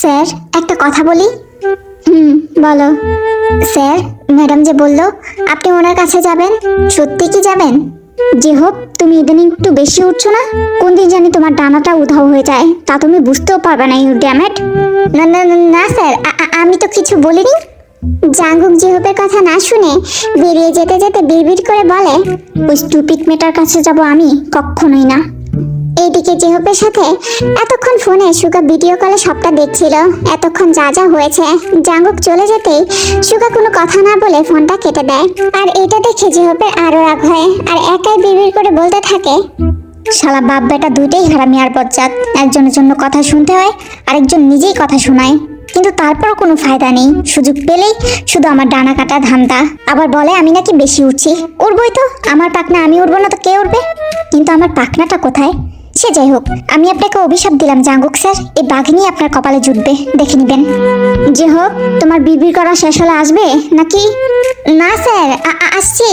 Sir একটা কথা বলি? হুম বলো। স্যার ম্যাডাম যে বলল আপনি ওনার কাছে যাবেন? সত্যি কি যাবেন? যে হোক তুমি ইদানিং একটু বেশি উঠছো না? কোন দিন জানি তোমার ডানাটা উধাও হয়ে যায় তা তুমি বুঝতেও পারবে না ইউ ড্যামেট না না না, স্যার আমি তো কিছু বলিনি। জাঙ্গুক জিহবের কথা না শুনে বেরিয়ে যেতে যেতে বিড়বিড় করে বলে ওই স্টুপিড মেটার কাছে যাব আমি কখনোই না। এইদিকে জেহবের সাথে এতক্ষণ ফোনে সুগা ভিডিও কলে সবটা দেখছিল। এতক্ষণ যা যা হয়েছে, জাঙ্গুক চলে যেতেই সুগা কোনো কথা না বলে ফোনটা কেটে দেয়। আর এটা দেখে জেহবের আরও রাগ হয়, আর একাই বিড়বিড় করে বলতে থাকে, শালা বাপ বেটা দুইটাই হারামি আর বজ্জাত। একজনের জন্য কথা শুনতে হয়, আরেকজন নিজেই কথা শোনায়। কিন্তু তারপর কোনো ফায়দা নেই। সুযোগ পেলেই শুধু আমার ডানা কাটা ধান্দা। আবার বলে, আমি নাকি বেশি উঠছি। উঠবই তো। আমার পাখনা আমি উঠবো না তো কে উঠবে? কিন্তু আমার পাখনাটা কোথায়? সে যাই হোক, আমি আপনাকে অভিশাপ দিলাম জাঙ্গুক স্যার। এই বাঘ নিয়ে আপনার কপালে জুটবে, দেখে নিবেন। যে হোক, তোমার বিড়বিড় করা শেষ হলে আসবে? নাকি? না স্যার আসছি।